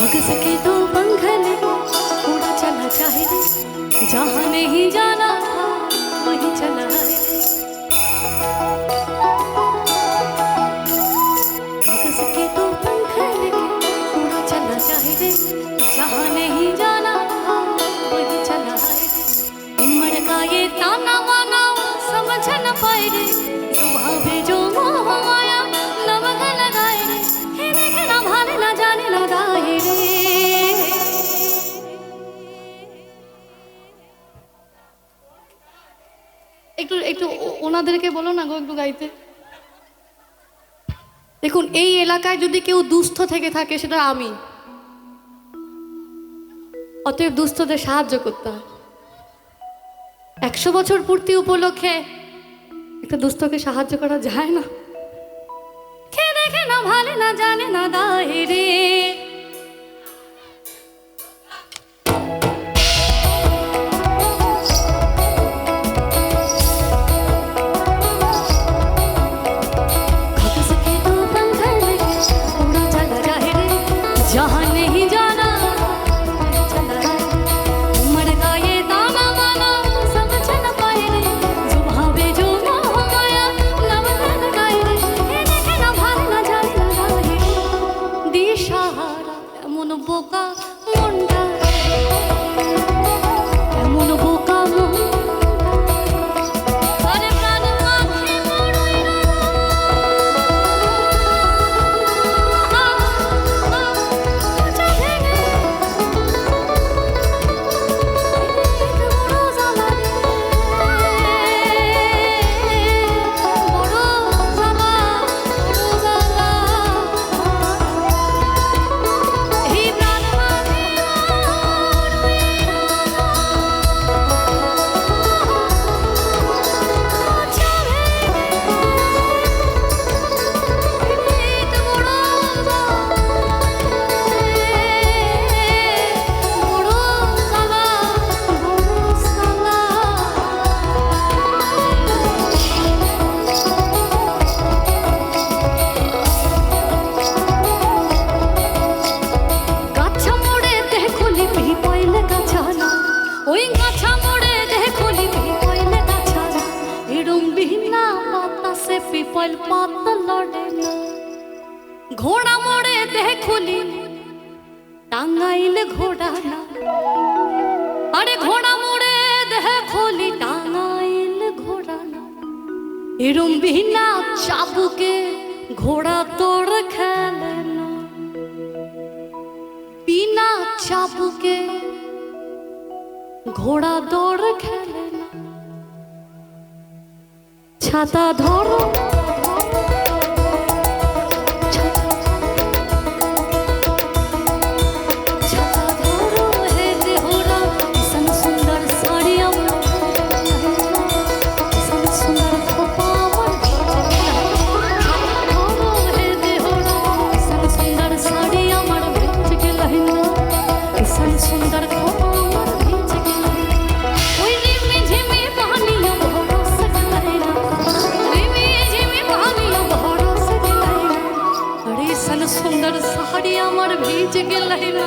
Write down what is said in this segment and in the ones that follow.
लग सके तो उड़ा चला चाहे जहाँ नहीं जाना একটু একটু ওনাদেরকে বলো না গো একটু গাইতে। দেখুন, এই এলাকায় যদি কেউ দুস্থ থেকে থাকে, সেটা আমি। অতএব দুস্থদের সাহায্য করতে হয়। একশো বছর পূর্তি উপলক্ষে একটা দুস্থকে সাহায্য করা যায় না। কে দেখে না, ভালে না, জানে না দায় 不 পিপল পাতা লড়ে না। ঘোড়া মোড়ে দেখলি টাঙ্গাইল ঘোড়া না। আরে ঘোড়া মোড়ে দেখলি টাঙ্গাইল ঘোড়া না। এরম বিনা চাবুকে ঘোড়া তোর খেলে না। বিনা চাবুকে ঘোড়া দৌড় খেলে না। ছাতা ধরো। सुंदर साड़ी আমার ভিজ গেলহিনা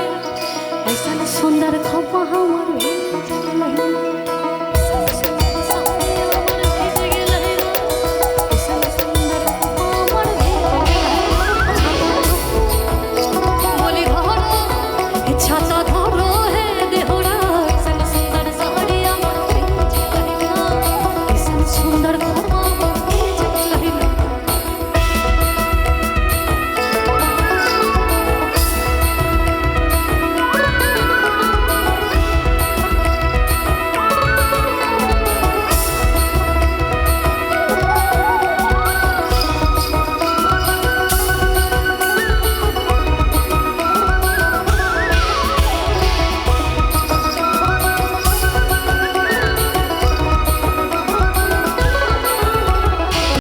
ऐसन सुंदर खपा हमर ভিজ